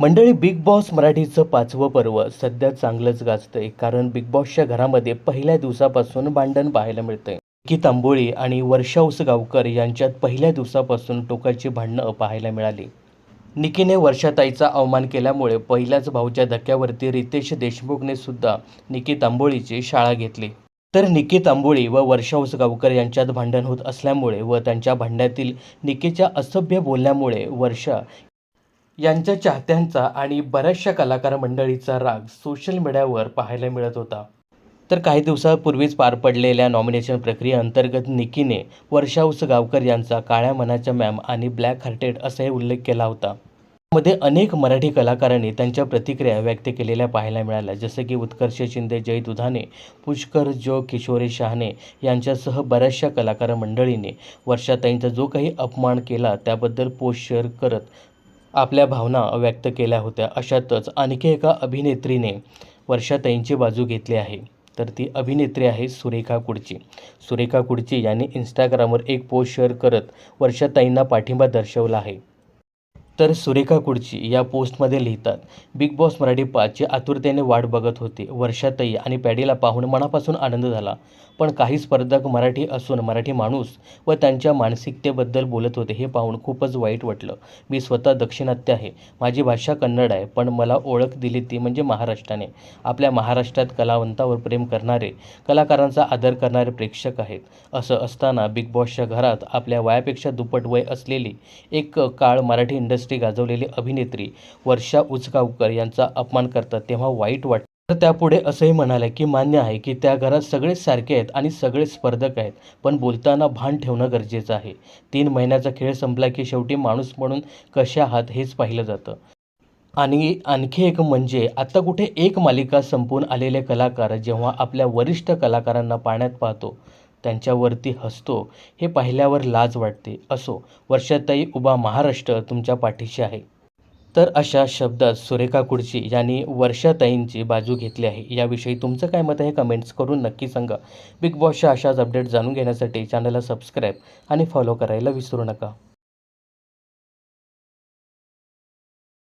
मंडळी big boss मराठीचं पाचवं पर्व सध्या चांगलंच गाजतंय कारण बिग बॉसच्या घरामध्ये पहिल्या दिवसापासून भांडण पाहायला मिळतंय. की तांबोळी आणि वर्षा उसगावकर यांच्यात पहिल्या दिवसापासून टोकाची भांडणं पाहायला मिळाली. निकीने वर्षाताईचा अवमान केल्यामुळे पहिल्याच भाऊच्या धक्क्यावरती रितेश देशमुखने सुद्धा निकी तांबोळीची शाळा घेतली. तर निकी तांबोळी व वर्षा उसगावकर यांच्यात भांडण होत असल्यामुळे व त्यांच्या भांडण्यातील निकीच्या असभ्य बोलण्यामुळे वर्षा यांच्या चाहत्यांचा आणि बऱ्याचशा कलाकार मंडळीचा राग सोशल मीडियावर पाहायला मिळत होता. तर काही दिवसापूर्वीच पार पडलेल्या नॉमिनेशन प्रक्रियेअंतर्गत निकीने वर्षा उसगावकर यांचा काळ्या मनाच्या मॅम आणि ब्लॅक हार्टेड असाही उल्लेख केला होता. मध्ये अनेक मराठी कलाकारांनी त्यांच्या प्रतिक्रिया व्यक्त केलेल्या पाहायला मिळाल्या. जसं की उत्कर्ष शिंदे जय दुधाने पुष्कर जो किशोरी शहाणे यांच्यासह बऱ्याचशा कलाकार मंडळींनी वर्षाताईंचा जो काही अपमान केला त्याबद्दल पोस्ट शेअर करत आपल्या भावना व्यक्त केल्या होत्या. अशातच आणखी एका अभिनेत्रीने वर्षाताईंची बाजू घेतली आहे. तर ती अभिनेत्री आहे सुरेखा कुडची. सुरेखा कुडची यांनी इंस्टाग्रामवर एक पोस्ट शेअर करत वर्षाताईंना पाठिंबा दर्शवला आहे. तर सुरेखा कुडची या पोस्टमध्ये लिहितात बिग बॉस मराठी पाचची आतुरतेने वाट बघत होते. वर्षातही आणि पॅडीला पाहून मनापासून आनंद झाला. पण काही स्पर्धक मराठी असून मराठी माणूस व त्यांच्या मानसिकतेबद्दल बोलत होते हे पाहून खूपच वाईट वाटलं. मी स्वतः दक्षिणात्य आहे. माझी भाषा कन्नड आहे पण मला ओळख दिली ती म्हणजे महाराष्ट्राने. आपल्या महाराष्ट्रात कलावंतावर प्रेम करणारे कलाकारांचा आदर करणारे प्रेक्षक आहेत. असं असताना बिग बॉसच्या घरात आपल्या वयापेक्षा दुप्पट वय असलेली एक काळ मराठी इंडस्ट्री गाजवलेली अभिनेत्री वर्षा उचगावकर यांचा अपमान करतात तेव्हा वाईट वाटतं तर त्यापुढे असंही म्हणाले की मान्य आहे की त्या घरात सगळेच सारखे आहेत आणि सगळे स्पर्धक आहेत पण बोलताना भान ठेवणं गरजेचं आहे. तीन महिन्याचा खेळ संपला की शेवटी माणूस म्हणून कशा आहात हेच पाहिलं जातं. आणि आणखी एक म्हणजे आता कुठे एक मालिका संपून आलेले कलाकार जेव्हा आपल्या वरिष्ठ कलाकारांना पाण्यात पाहतो त्यांच्यावरती हसतो हे पाहिल्यावर लाज वाटते. असो वर्षाताई उभा महाराष्ट्र तुमच्या पाठीशी आहे. तर अशा शब्दात सुरेखा कुडची यांनी वर्षाताईंची बाजू घेतली आहे. याविषयी तुमचं काय मत आहे कमेंट्स करून नक्की सांगा. बिग बॉसच्या अशाच अपडेट जाणून घेण्यासाठी चॅनलला सबस्क्राईब आणि फॉलो करायला विसरू नका.